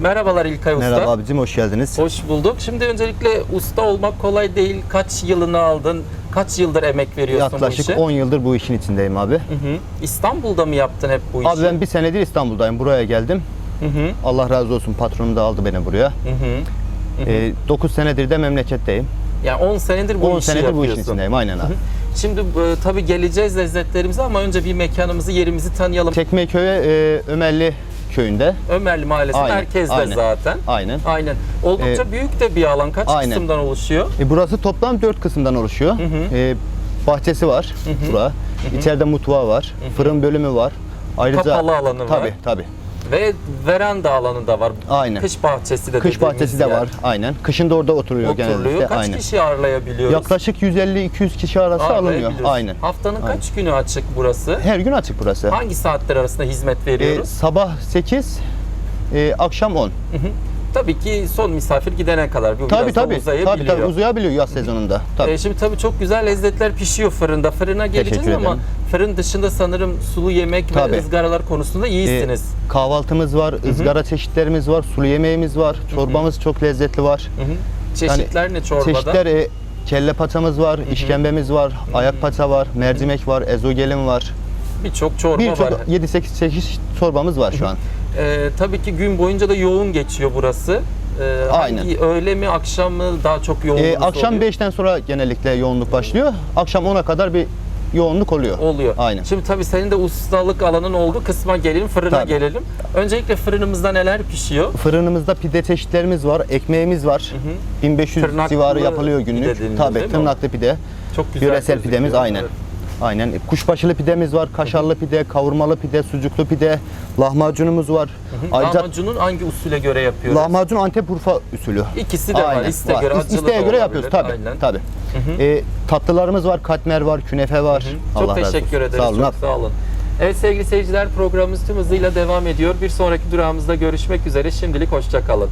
Merhabalar İlkay Usta. Merhaba abicim hoş geldiniz. Hoş bulduk. Şimdi öncelikle usta olmak kolay değil. Kaç yılını aldın? Kaç yıldır emek veriyorsun bu Yaklaşık işe? 10 yıldır bu işin içindeyim abi. Hı hı. İstanbul'da mı yaptın hep bu işi? Abi ben bir senedir İstanbul'dayım. Buraya geldim. Hı hı. Allah razı olsun patronum da aldı beni buraya. Hı hı. Ee, 9 senedir de memleketteyim. Yani 10 senedir bu 10 işi senedir bu işin yapıyorsun. içindeyim aynen abi. Şimdi e, tabii geleceğiz lezzetlerimize ama önce bir mekanımızı, yerimizi tanıyalım. Çekmeköy'e e, Ömerli köyünde. Ömerli Mahallesi Aynen, merkezde aynen. zaten. Aynen. Aynen. Oldukça Ee, büyük de bir alan. Kaç aynen. kısımdan oluşuyor? E, burası toplam 4 kısımdan oluşuyor. E, bahçesi var bura. İçeride mutfağı var. Fırın bölümü var. Ayrıca Kapalı alanı var. Tabii tabii. Ve veranda alanı da var. Aynen. Kış bahçesi de Kış bahçesi de yer. var. Aynen. Kışın da orada oturuyor Oturuluyor. genellikle. Kaç Aynen. kişi ağırlayabiliyoruz? Yaklaşık 150-200 kişi arası alınıyor. Aynen. Haftanın Aynen. kaç günü açık burası? Her gün açık burası. Hangi saatler arasında hizmet Ee, veriyoruz? sabah 8, e, akşam 10. tabii ki son misafir gidene kadar. Bu Tabii biraz da tabii. uzayabiliyor. Tabii tabii uzayabiliyor yaz sezonunda. Tabii. Ee, şimdi tabii çok güzel lezzetler pişiyor fırında. Fırına geleceğiz Teşekkür ama ederim. fırın dışında sanırım sulu yemek Tabii. ve ızgaralar konusunda Ee, iyisiniz. kahvaltımız var, ızgara çeşitlerimiz var, sulu yemeğimiz var, çorbamız çok lezzetli var. Hı hı. Çeşitler ne çorbada? Çeşitler e, kelle paçamız var, işkembemiz var, ayak paça var, mercimek var, ezogelin var. Birçok çorba var. Birçok 7-8 çeşit çorbamız var şu an. Ee, tabii ki gün boyunca da yoğun geçiyor burası. Ee, Aynen. Hangi öğle mi akşam mı daha çok yoğunluğunuz Ee, akşam oluyor? 5'ten sonra genellikle yoğunluk başlıyor. Akşam 10'a kadar bir yoğunluk oluyor. oluyor. Aynen. Şimdi tabii senin de ustalık alanın oldu. Kısma gelelim, fırına Tabii. gelelim. Öncelikle fırınımızda neler pişiyor? Fırınımızda pide çeşitlerimiz var, ekmeğimiz var. 1500 Tırnaklı civarı yapılıyor pide günlük. Tabii değil mi o? tırnaklı pide. Çok güzel. Yöresel gözüküyor. pidemiz aynen. Evet. Aynen. Kuşbaşılı pidemiz var, kaşarlı pide, kavurmalı pide, sucuklu pide, lahmacunumuz var. Ayrıca Lahmacunun hangi usule göre yapıyoruz? lahmacun Antep Urfa usulü. İkisi de var. İsteğe göre İs- acılı İsteğe da göre olabilir. yapıyoruz tabii. Aynen. Tabii. Ee, tatlılarımız var, katmer var, künefe var. Çok Allah razı teşekkür ederiz. Sağ olun. Çok sağ olun. Evet sevgili seyirciler programımız tüm hızıyla devam ediyor. Bir sonraki durağımızda görüşmek üzere. Şimdilik hoşça kalın.